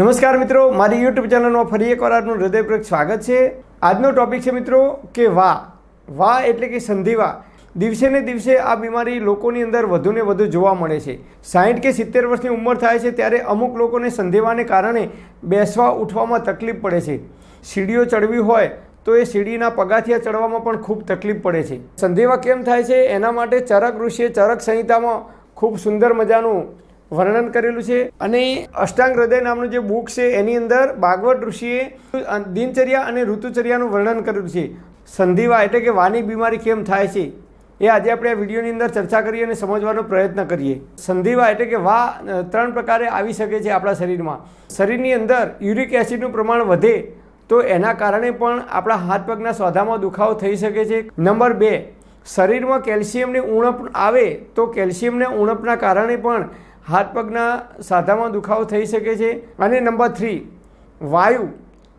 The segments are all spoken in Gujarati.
નમસ્કાર મિત્રો, મારી યુટ્યુબ ચેનલમાં ફરી એકવાર આપનું હૃદયપૂર્વક સ્વાગત છે. આજનો ટોપિક છે મિત્રો, કે વા. વા એટલે કે સંધિવા. દિવસે ને દિવસે આ બીમારી લોકોની અંદર વધુ ને વધુ જોવા મળે છે. સાહીઠ કે સિત્તેર વર્ષની ઉંમર થાય છે ત્યારે અમુક લોકોને સંધિવાને કારણે બેસવા, ઉઠવામાં તકલીફ પડે છે. સીડીઓ ચડવી હોય તો એ સીડીના પગાથિયા ચડવામાં પણ ખૂબ તકલીફ પડે છે. સંધિવા કેમ થાય છે? એના માટે ચરક ઋષિએ ચરક સંહિતામાં ખૂબ સુંદર મજાનું વર્ણન કરેલું છે અને અષ્ટાંગ હૃદય નામનું જે બુક છે, એની અંદર ભાગવત ઋષિએ દિનચર્યા અને ઋતુચર્યાનું વર્ણન કરેલું છે. સંધિવા એટલે કે વાની બીમારી કેમ થાય છે? એ આજે આપણે આ વિડીયોની અંદર ચર્ચા કરીએ અને સમજવાનો પ્રયત્ન કરીએ. સંધિવા એટલે કે વા ત્રણ પ્રકારે આવી શકે છે આપણા શરીરમાં. શરીરની અંદર યુરિક એસિડનું પ્રમાણ વધે તો એના કારણે પણ આપણા હાથ પગના સોધામાં દુખાવો થઈ શકે છે. નંબર બે, શરીરમાં કેલ્શિયમની ઉણપ આવે તો કેલ્શિયમના ઉણપના કારણે પણ હાથ પગના સાધામાં દુખાવો થઈ શકે છે. અને નંબર થ્રી વાયુ.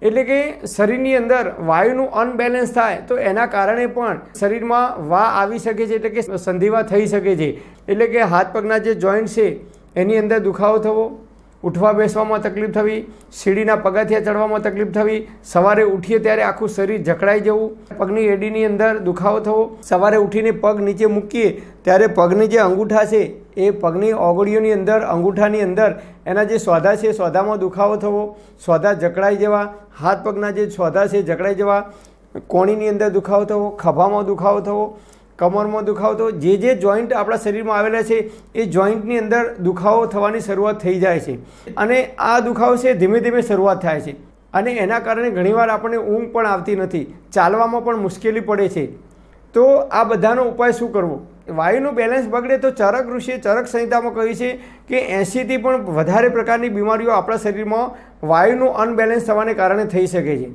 એટલે કે શરીરની અંદર વાયુનું અનબેલેન્સ થાય તો એના કારણે પણ શરીરમાં વા આવી શકે છે, એટલે કે સંધિવા થઈ શકે છે. એટલે કે હાથ પગના જે જોઈન્ટ છે, એની અંદર દુખાવો થવો, ઉઠવા બેસવામાં તકલીફ થવી, સીડીના પગથિયા ચડવામાં તકલીફ થવી, સવારે ઉઠીએ ત્યારે આખું શરીર જકડાઈ જવું, પગની એડીની અંદર દુખાવો થવો, સવારે ઉઠીને પગ નીચે મૂકીએ, ત્યારે પગની જે અંગૂઠા છે એ પગની ઓગળીઓની અંદર, અંગૂઠાની અંદર, એના જે સોધા છે સોધામાં દુખાવો થવો સોધા જકડાઈ જવા, હાથ પગના જે સોધા છે જકડાઈ જવા, કોણીની અંદર દુખાવો થવો, ખભામાં દુખાવો થવો, કમરમાં દુખાવો થવો, જે જે જોઈન્ટ આપણા શરીરમાં આવેલા છે એ જોઈન્ટની અંદર દુખાવો થવાની શરૂઆત થઈ જાય છે. અને આ દુખાવો છે ધીમે ધીમે શરૂઆત થાય છે. અને એના કારણે ઘણીવાર આપણને ઊંઘ પણ આવતી નથી. ચાલવામાં પણ મુશ્કેલી પડે છે. તો આ બધાનો ઉપાય શું કરવો? વાયુનું બેલેન્સ બગડે તો ચરક ઋષિએ ચરક સંહિતામાં કહ્યું છે કે એંશીથી પણ વધારે પ્રકારની બીમારીઓ આપણા શરીરમાં વાયુનું અનબેલેન્સ થવાને કારણે થઈ શકે છે.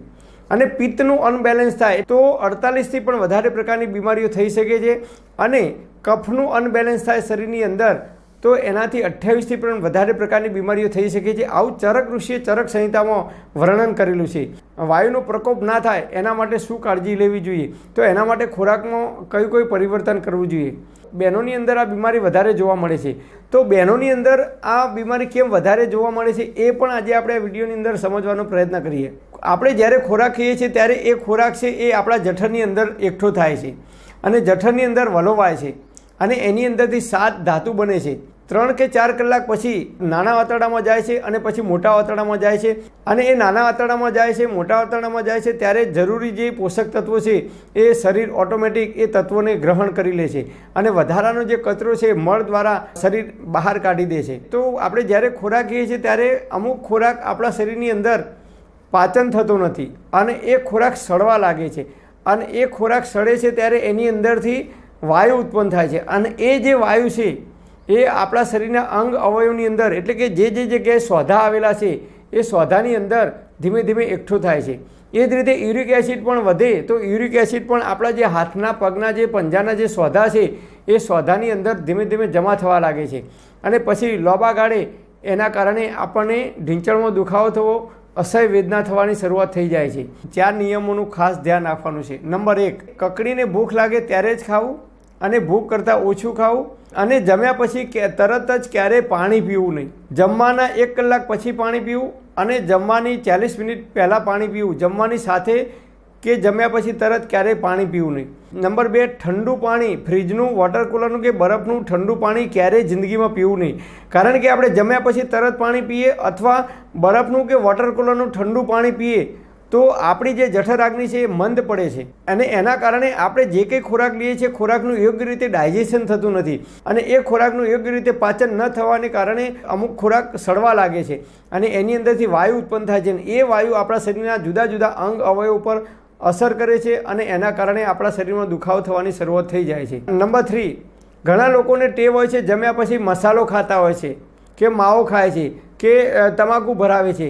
અને પિત્તનું અનબેલેન્સ થાય તો અડતાલીસથી પણ વધારે પ્રકારની બીમારીઓ થઈ શકે છે. અને કફનું અનબેલેન્સ થાય શરીરની અંદર તો એનાથી અઠ્યાવીસથી પણ વધારે પ્રકારની બીમારીઓ થઈ શકે છે. આવું ચરક ઋષિએ ચરક સંહિતામાં વર્ણન કરેલું છે. વાયુનો પ્રકોપ ના થાય એના માટે શું કાળજી લેવી જોઈએ? તો એના માટે ખોરાકમાં કયું કયું પરિવર્તન કરવું જોઈએ? બહેનોની અંદર આ બીમારી વધારે જોવા મળે છે. તો બહેનોની અંદર આ બીમારી કેમ વધારે જોવા મળે છે એ પણ આજે આપણે આ વિડીયોની અંદર સમજવાનો પ્રયત્ન કરીએ. આપણે જ્યારે ખોરાક ખાઈએ છીએ ત્યારે એ ખોરાક છે એ આપણા જઠરની અંદર એકઠો થાય છે અને જઠરની અંદર વલોવાય છે. અને એની અંદરથી સાત ધાતુ બને છે. ત્રણ કે ચાર કલાક પછી નાના વાતરડામાં જાય છે અને પછી મોટા વાતરડામાં જાય છે. અને એ નાના વાતરડામાં જાય છે, મોટા વાતરડામાં જાય છે, ત્યારે જરૂરી જે પોષક તત્વો છે, એ શરીર ઓટોમેટિક એ તત્વોને ગ્રહણ કરી લે છે. અને વધારાનો જે કચરો છે, મળ દ્વારા શરીર બહાર કાઢી દે છે. તો આપણે જ્યારે ખોરાક ખાઈએ છીએ, ત્યારે અમુક ખોરાક આપણા શરીરની અંદર પાચન થતો નથી. અને એ ખોરાક સડવા લાગે છે. અને એ ખોરાક સડે છે, ત્યારે એની અંદરથી વાયુ ઉત્પન્ન થાય છે. અને એ જે વાયુ છે, એ આપણા શરીરના અંગ અવયવની અંદર, એટલે કે જે જે જગ્યાએ સોધા આવેલા છે, એ સોધાની અંદર ધીમે ધીમે એકઠો થાય છે. એ જ રીતે યુરિક એસિડ પણ વધે, તો યુરિક એસિડ પણ આપણા જે હાથના, પગના જે પંજાના જે સોધા છે, એ સોધાની અંદર ધીમે ધીમે જમા થવા લાગે છે. અને પછી લોબા ગાળે એના કારણે આપણને ઢીંચણમાં દુખાવો થવો અસહ્ય વેદના થવાની શરૂઆત થઈ જાય છે. ચાર નિયમોનું ખાસ ધ્યાન રાખવાનું છે. નંબર એક, કકડીને ભૂખ લાગે ત્યારે જ ખાવું અને ભૂખ કરતાં ઓછું ખાવું અને જમ્યા પછી તરત જ ક્યારેય પાણી પીવું નહીં. જમવાના એક કલાક પછી પાણી પીવું અને જમવાની ચાલીસ મિનિટ પહેલાં પાણી પીવું. જમવાની સાથે કે જમ્યા પછી તરત ક્યારેય પાણી પીવું નહીં. નંબર બે, ઠંડુ પાણી, ફ્રીજનું વોટર કુલરનું કે બરફનું ઠંડુ પાણી ક્યારેય જિંદગીમાં પીવું નહીં. કારણ કે આપણે જમ્યા પછી તરત પાણી પીએ અથવા બરફનું કે વોટર કુલરનું ઠંડુ પાણી પીએ, તો આપણી જે જઠરાગ્નિ છે એ મંદ પડે છે. અને એના કારણે આપણે જે કંઈ ખોરાક લઈએ છીએ, ખોરાકનું યોગ્ય રીતે ડાયજેશન થતું નથી. અને એ ખોરાકનું યોગ્ય રીતે પાચન ન થવાને કારણે અમુક ખોરાક સડવા લાગે છે. અને એની અંદરથી વાયુ ઉત્પન્ન થાય છે. અને એ વાયુ આપણા શરીરના જુદા જુદા અંગ અવયવ ઉપર અસર કરે છે અને એના કારણે આપણા શરીરમાં દુખાવો થવાની શરૂઆત થઈ જાય છે. નંબર થ્રી ઘણા લોકોને ટેવ હોય છે, જમ્યા પછી મસાલો ખાતા હોય છે, કે માવો ખાય છે, કે તમાકુ ભરાવે છે,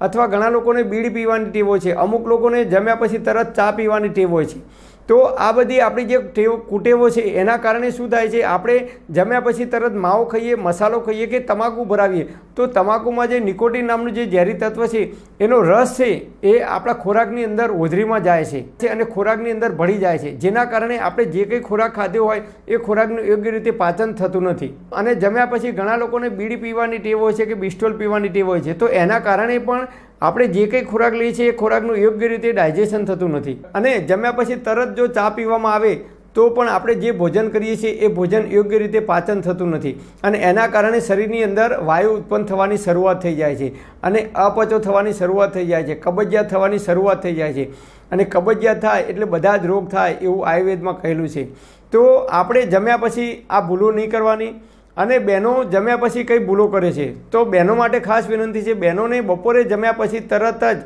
અથવા ઘણા લોકોને બીડી પીવાની ટેવ હોય છે, અમુક લોકોને જમ્યા પછી તરત ચા પીવાની ટેવ હોય છે. તો આ બધી આપણી જે ટેવ કુટેવો છે, એના કારણે શું થાય છે, આપણે જમ્યા પછી તરત માવો ખાઈએ, મસાલો ખાઈએ કે તમાકુ ભરાવીએ. તો તમાકુમાં જે નિકોટિન નામનું જે ઝેરી તત્વ છે, એનો રસ છે, એ આપણા ખોરાકની અંદર હોજરીમાં જાય છે અને ખોરાકની અંદર ભળી જાય છે. જેના કારણે આપણે જે કંઈ ખોરાક ખાધો હોય, એ ખોરાકનું યોગ્ય રીતે પાચન થતું નથી. અને જમ્યા પછી ઘણા લોકોને બીડી પીવાની ટેવ હોય છે કે બિસ્ટોલ પીવાની ટેવ હોય છે. તો એના કારણે પણ આપણે જે કંઈ ખોરાક લઈએ છીએ એ ખોરાકનું યોગ્ય રીતે ડાયજેશન થતું નથી. અને જમ્યા પછી તરત જો ચા પીવામાં આવે, તો પણ આપણે જે ભોજન કરીએ છીએ એ ભોજન યોગ્ય રીતે પાચન થતું નથી. અને એના કારણે શરીરની અંદર વાયુ ઉત્પન્ન થવાની શરૂઆત થઈ જાય છે. અને અપચો થવાની શરૂઆત થઈ જાય છે. કબજિયાત થવાની શરૂઆત થઈ જાય છે. અને કબજિયાત થાય એટલે બધા જ રોગ થાય એવું આયુર્વેદમાં કહેલું છે. તો આપણે જમ્યા પછી આ ભૂલો નહીં કરવાની. અને બહેનો જમ્યા પછી કંઈ ભૂલો કરે છે. તો બહેનો માટે ખાસ વિનંતી છે, બહેનોને બપોરે જમ્યા પછી તરત જ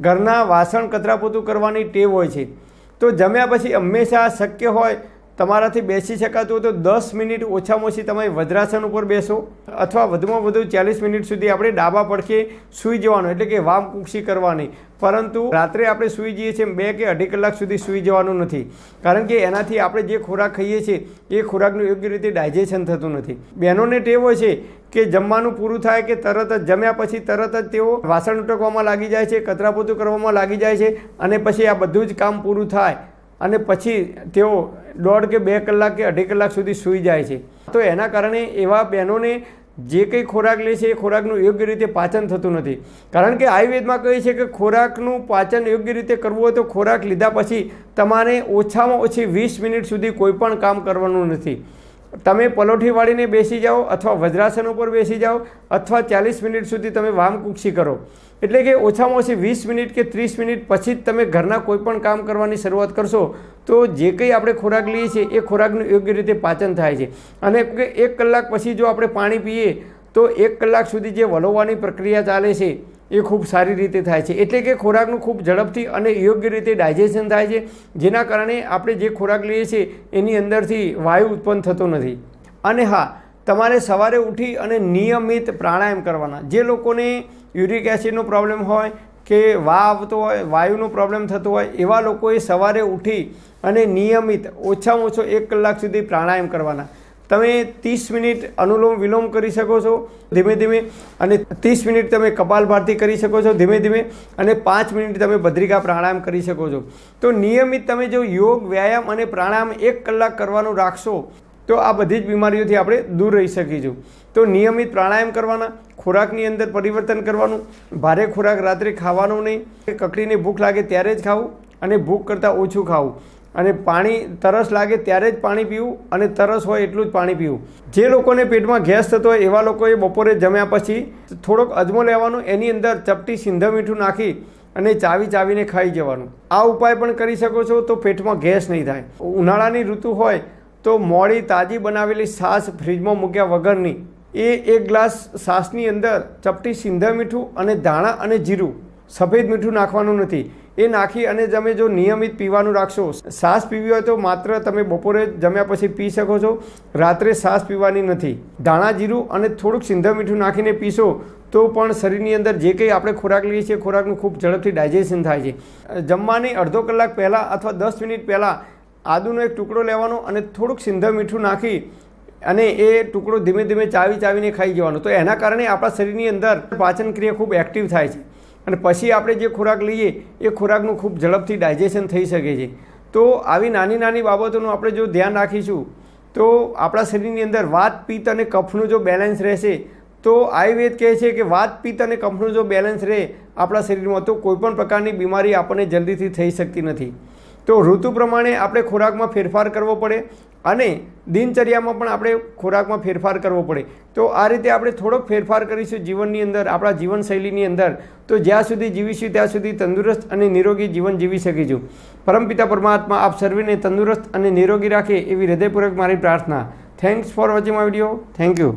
ઘરના વાસણ કચરાપોતું કરવાની ટેવ હોય છે. તો જમ્યા પછી હંમેશા શક્ય હોય તમારાથી બેસી શકાતું તો દસ મિનિટ ઓછામાં ઓછી તમે વજ્રાસન ઉપર બેસો અથવા વધુમાં વધુ ચાલીસ મિનિટ સુધી આપણે ડાબા પડખે સૂઈ જવાનું, એટલે કે વામ કુક્ષી કરવાની. પરંતુ રાત્રે આપણે સૂઈ જઈએ છીએ બે કે અઢી કલાક સુધી સૂઈ જવાનું નથી. કારણ કે એનાથી આપણે જે ખોરાક ખાઈએ છીએ, એ ખોરાકનું યોગ્ય રીતે ડાયજેશન થતું નથી. બહેનોને ટેવ છે કે જમવાનું પૂરું થાય કે તરત જ જમ્યા પછી તરત જ તેઓ વાસણ ઉટકવામાં લાગી જાય છે, કચરાપોતું કરવામાં લાગી જાય છે અને પછી આ બધું જ કામ પૂરું થાય. અને પછી તેઓ દોઢ કે બે કલાક કે અઢી કલાક સુધી સૂઈ જાય છે. તો એના કારણે એવા બહેનોને જે કંઈ ખોરાક લે છે એ ખોરાકનું યોગ્ય રીતે પાચન થતું નથી. કારણ કે આયુર્વેદમાં કહે છે કે ખોરાકનું પાચન યોગ્ય રીતે કરવું હોય તો ખોરાક લીધા પછી તમારે ઓછામાં ઓછી વીસ મિનિટ સુધી કોઈ પણ કામ કરવાનું નથી. તમે પલોઠી વાળીને બેસી જાઓ અથવા વજ્રાસન ઉપર બેસી જાઓ અથવા ચાલીસ મિનિટ સુધી તમે વામ કુક્ષી કરો. એટલે કે ઓછામાં ઓછી વીસ મિનિટ કે ત્રીસ મિનિટ પછી જ તમે ઘરના કોઈપણ કામ કરવાની શરૂઆત કરશો, તો જે કંઈ આપણે ખોરાક લઈએ છીએ એ ખોરાકનું યોગ્ય રીતે પાચન થાય છે. અને એક કલાક પછી જો આપણે પાણી પીએ, તો એક કલાક સુધી જે વલોવાની પ્રક્રિયા ચાલે છે એ ખૂબ સારી રીતે થાય છે. એટલે કે ખોરાકનું ખૂબ ઝડપથી અને યોગ્ય રીતે ડાયજેશન થાય છે. જેના કારણે આપણે જે ખોરાક લઈએ છીએ, એની અંદરથી વાયુ ઉત્પન્ન થતો નથી. અને હા, તમારે સવારે ઉઠી અને નિયમિત પ્રાણાયામ કરવાના. જે લોકોને યુરિક એસિડનો પ્રોબ્લેમ હોય કે વા આવતો હોય, વાયુનો પ્રોબ્લેમ થતો હોય, એવા લોકોએ સવારે ઉઠી અને નિયમિત ઓછામાં ઓછો એક કલાક સુધી પ્રાણાયામ કરવાના. તમે ત્રીસ મિનિટ અનુલોમ વિલોમ કરી શકો છો, ધીમે ધીમે, અને ત્રીસ મિનિટ તમે કપાલભારતી કરી શકો છો, ધીમે ધીમે, અને પાંચ મિનિટ તમે ભદ્રિકા પ્રાણાયામ કરી શકો છો. તો નિયમિત તમે જો યોગ, વ્યાયામ અને પ્રાણાયામ એક કલાક કરવાનું રાખશો, તો આ બધી જ બીમારીઓથી આપણે દૂર રહી શકીશું. તો નિયમિત પ્રાણાયામ કરવાના, ખોરાકની અંદર પરિવર્તન કરવાનું, ભારે ખોરાક રાત્રે ખાવાનો નહીં, કકડીને ભૂખ લાગે ત્યારે જ ખાવું, અને ભૂખ કરતાં ઓછું ખાવું. અને પાણી તરસ લાગે ત્યારે જ પાણી પીવું અને તરસ હોય એટલું જ પાણી પીવું. જે લોકોને પેટમાં ગેસ થતો હોય એવા લોકોએ બપોરે જમ્યા પછી થોડોક અજમો લેવાનો, એની અંદર ચપટી સિંધ મીઠું નાખી અને ચાવી ચાવીને ખાઈ જવાનું. આ ઉપાય પણ કરી શકો છો તો પેટમાં ગેસ નહીં થાય. ઉનાળાની ઋતુ હોય તો મોડી તાજી બનાવેલી છાશ ફ્રીજમાં મૂક્યા વગરની એ એક ગ્લાસ છાશની અંદર ચપટી સિંધ મીઠું અને ધાણા અને જીરું, સફેદ મીઠું નાખવાનું નથી. એ નાખી અને તમે જો નિયમિત પીવાનું રાખશો શ્વાસ પીવી હોય તો માત્ર તમે બપોરે જમ્યા પછી પી શકો છો. રાત્રે શ્વાસ પીવાની નથી. ધાણા, જીરું અને થોડુંક સિંધ મીઠું નાખીને પીશો તો પણ શરીરની અંદર જે કંઈ આપણે ખોરાક લઈએ છીએ, ખોરાકનું ખૂબ ઝડપથી ડાયજેશન થાય છે. જમવાની અડધો કલાક પહેલાં અથવા દસ મિનિટ પહેલાં આદુનો એક ટુકડો લેવાનો અને થોડુંક સિંધ મીઠું નાખી અને એ ટુકડો ધીમે ધીમે ચાવી ચાવીને ખાઈ જવાનો. તો એના કારણે આપણા શરીરની અંદર પાચન ક્રિયા ખૂબ એક્ટિવ થાય છે. અને પછી આપણે જે ખોરાક લઈએ, એ ખોરાકનું ખૂબ ઝડપથી ડાયજેશન થઈ શકે છે. તો આવી નાની નાની બાબતોનું આપણે જો ધ્યાન રાખીશું, તો આપણા શરીરની અંદર વાત, પિત્ત અને કફનું જો બેલેન્સ રહેશે, તો આયુર્વેદ કહે છે કે વાત, પિત્ત અને કફનું જો બેલેન્સ રહે, આપણા શરીરમાં તો કોઈપણ પ્રકારની બીમારી આપણને જલ્દીથી થઈ શકતી નથી. તો ઋતુ પ્રમાણે આપણે ખોરાકમાં ફેરફાર કરવો પડે અને દિનચર્યામાં પણ આપણે ખોરાકમાં ફેરફાર કરવો પડે. તો આ રીતે આપણે થોડોક ફેરફાર કરીશું જીવનની અંદર, આપણા જીવનશૈલીની અંદર. તો જ્યાં સુધી જીવીશું ત્યાં સુધી તંદુરસ્ત અને નિરોગી જીવન જીવી શકીશું. પરમપિતા પરમાત્મા, આપ સર્વેને તંદુરસ્ત અને નિરોગી રાખે એવી હૃદયપૂર્વક મારી પ્રાર્થના. Thanks for watching my video thank you